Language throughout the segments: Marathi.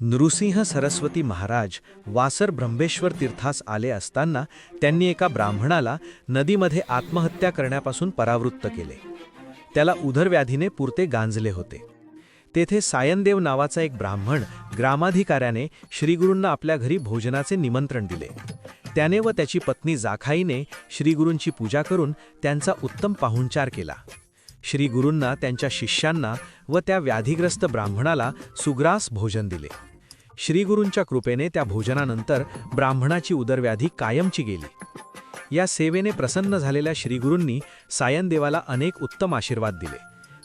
नृसिंह सरस्वती महाराज वासर ब्रह्मेश्वर तीर्थास आले असताना त्यांनी एका ब्राह्मणाला नदीमध्ये आत्महत्या करण्यापासून परावृत्त केले. त्याला उदरव्याधीने पुरते गांजले होते. तेथे सायनदेव नावाचा एक ब्राह्मण ग्रामाधिकाऱ्याने श्रीगुरूंना आपल्या घरी भोजनाचे निमंत्रण दिले. त्याने व त्याची पत्नी जाखाईने श्रीगुरूंची पूजा करून त्यांचा उत्तम पाहुणचार केला. श्रीगुरूंना त्यांच्या शिष्यांना व त्या व्याधिग्रस्त ब्राह्मणाला सुग्रास भोजन दिले. श्रीगुरूंच्या कृपेने त्या भोजनानंतर ब्राह्मणाची उदरव्याधी कायमची गेली. या सेवेने प्रसन्न झालेल्या श्रीगुरूंनी सायनदेवाला अनेक उत्तम आशीर्वाद दिले.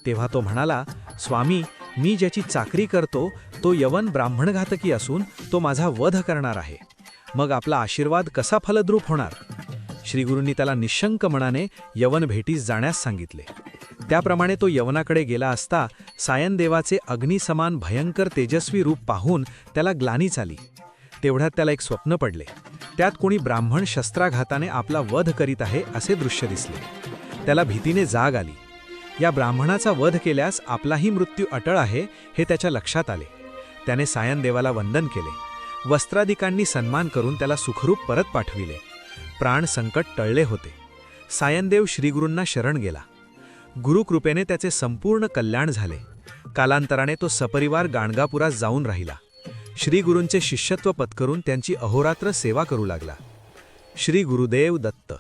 तेव्हा तो म्हणाला स्वामी मी ज्याची चाकरी करतो तो यवन ब्राह्मणघातकी असून तो माझा वध करणार आहे. मग आपला आशीर्वाद कसा फलद्रूप होणार? श्रीगुरूंनी त्याला निशंक मनाने यवन भेटीस जाण्यास सांगितले. त्याप्रमाणे तो यवनाकडे गेला असता सायनदेवाचे अग्निसमान भयंकर तेजस्वी रूप पाहून त्याला ग्लानीच आली. तेवढ्यात त्याला एक स्वप्न पडले. त्यात कोणी ब्राह्मण शस्त्राघाताने आपला वध करीत आहे असे दृश्य दिसले. त्याला भीतीने जाग आली. या ब्राह्मणाचा वध केल्यास आपलाही मृत्यू अटळ आहे हे त्याच्या लक्षात आले. त्याने सायनदेवाला वंदन केले. वस्त्रादिकांनी सन्मान करून त्याला सुखरूप परत पाठविले. प्राण संकट टळले होते. सायनदेव श्रीगुरूंना शरण गेला. गुरुकृपेने त्याचे संपूर्ण कल्याण झाले. कालांतराने तो सपरिवार गाणगापुरात जाऊन राहिला. श्रीगुरूंचे शिष्यत्व पत्करून त्यांची अहोरात्र सेवा करू लागला. श्री गुरुदेव दत्त